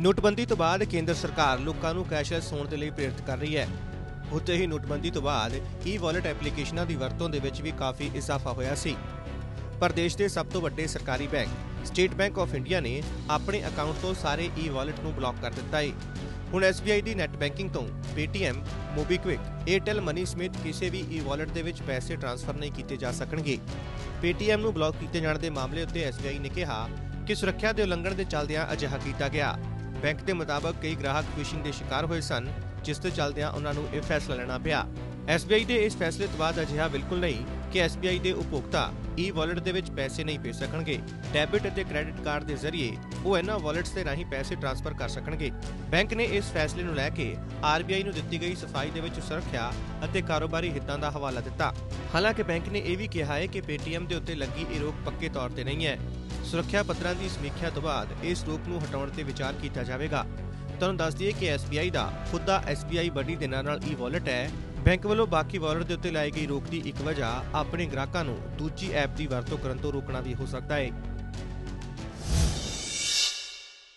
ਨੋਟਬੰਦੀ ਤੋਂ ਬਾਅਦ ਕੇਂਦਰ ਸਰਕਾਰ ਲੋਕਾਂ ਨੂੰ ਕੈਸ਼ਲੈਸ ਹੋਣ ਦੇ ਲਈ ਪ੍ਰੇਰਿਤ ਕਰ ਰਹੀ ਹੈ। ਉੱਥੇ ਹੀ ਨੋਟਬੰਦੀ ਤੋਂ ਬਾਅਦ e ਈ-ਵਾਲਟ ਐਪਲੀਕੇਸ਼ਨਾਂ ਦੀ ਵਰਤੋਂ ਦੇ ਵਿੱਚ ਵੀ ਕਾਫੀ ਇਜ਼ਾਫਾ ਹੋਇਆ ਸੀ। ਪਰ ਦੇਸ਼ ਦੇ ਸਭ ਤੋਂ ਵੱਡੇ ਸਰਕਾਰੀ bank State Bank of India ਨੇ ਆਪਣੇ ਅਕਾਊਂਟ ਤੋਂ ਸਾਰੇ e ਈ-ਵਾਲਟ ਨੂੰ ਬਲੌਕ ਕਰ ਦਿੱਤਾ ਹੈ ਹੁਣ SBI ਦੀ ਨੈਟ ਬੈਂਕਿੰਗ ਤੋਂ Paytm, MobiKwik, Airtel Money ਸਮੇਤ ਕਿਸੇ ਵੀ e ਈ-ਵਾਲਟ ਦੇ ਵਿੱਚ ਪੈਸੇ ਟ੍ਰਾਂਸਫਰ ਨਹੀਂ ਕੀਤੇ ਜਾ ਸਕਣਗੇ। Paytm ਨੂੰ ਬਲੌਕ ਕੀਤੇ ਜਾਣ ਦੇ ਮਾਮਲੇ ਉੱਤੇ SBI ਨੇ ਕਿਹਾ ਕਿ ਸੁਰੱਖਿਆ ਦੇ ਉਲੰਘਣ ਦੇ ਚੱਲਦਿਆਂ ਅਜਿਹਾ ਕੀਤਾ ਗਿਆ। ਬੈਂਕ ਦੇ ਮੁਤਾਬਕ ਕਈ ਗ੍ਰਾਹਕ ਫਿਸ਼ਿੰਗ ਦੇ ਸ਼ਿਕਾਰ ਹੋਏ ਸਨ, ਜਿਸ ਦੇ ਚੱਲਦਿਆਂ ਉਹਨਾਂ ਨੂੰ ਇਹ ਫੈਸਲਾ ਲੈਣਾ ਪਿਆ। SBI ਦੇ ਇਸ ਫੈਸਲੇ ਤੋਂ ਬਾਅਦ ਅਜਿਹਾ ਬਿਲਕੁਲ ਨਹੀਂ ਕਿ SBI ਦੇ ਉਪਭੋਗਤਾ ਈ-ਵਾਲਟ ਦੇ ਵਿੱਚ ਪੈਸੇ ਨਹੀਂ ਭੇਜ ਸਕਣਗੇ। ਡੈਬਿਟ ਅਤੇ ਕ੍ਰੈਡਿਟ ਕਾਰਡ ਦੇ ਜ਼ਰੀਏ ਉਹ ਇਹਨਾਂ ਵਾਲਟਸ ਦੇ ਰਾਹੀਂ ਪੈਸੇ ਟ੍ਰਾਂਸਫਰ ਕਰ ਸਕਣਗੇ। ਬੈਂਕ ਨੇ ਇਸ ਫੈਸਲੇ ਨੂੰ ਲੈ ਕੇ RBI ਨੂੰ ਦਿੱਤੀ ਗਈ ਸਫ਼ਾਈ ਦੇ ਵਿੱਚ ਸੁਰੱਖਿਆ ਅਤੇ ਕਾਰੋਬਾਰੀ ਹਿੱਤਾਂ ਦਾ ਹਵਾਲਾ ਦਿੱਤਾ। ਹਾਲਾਂਕਿ ਬੈਂਕ ਨੇ ਇਹ ਵੀ ਕਿਹਾ ਹੈ ਕਿ ਪੇਟੀਐਮ ਦੇ ਉੱਤੇ ਲੱਗੀ ਇਹ ਰੋਕ ਪੱਕੇ ਤੌਰ ਤੇ ਨਹੀਂ ਹੈ। ਸੁਰੱਖਿਆ ਪੱਧਰਾਂ ਦੀ ਸਮੀਖਿਆ ਤੋਂ ਬਾਅਦ ਇਸ ਰੋਕ ਨੂੰ ਹਟਾਉਣ ਤੇ ਵਿਚਾਰ ਕੀਤਾ ਜਾਵੇਗਾ। ਤੁਹਾਨੂੰ ਦੱਸ ਦਈਏ ਕਿ SBI ਦਾ ਖੁਦ ਦਾ SBI ਬੜੀ ਦੇ ਨਾਲ ਈ-ਵਾਲਟ ਹੈ। ਬੈਂਕ ਵੱਲੋਂ ਬਾਕੀ ਵਾਲਟ ਦੇ ਉੱਤੇ ਲਾਈ ਗਈ ਰੋਕ ਦੀ ਇੱਕ ਵਜ੍ਹਾ ਆਪਣੇ ਗ੍ਰਾਹਕਾਂ ਨੂੰ ਦੂਜੀ ਐਪ ਦੀ ਵਰਤੋਂ ਕਰਨ ਤੋਂ ਰੋਕਣਾ ਵੀ ਹੋ ਸਕਦਾ ਹੈ।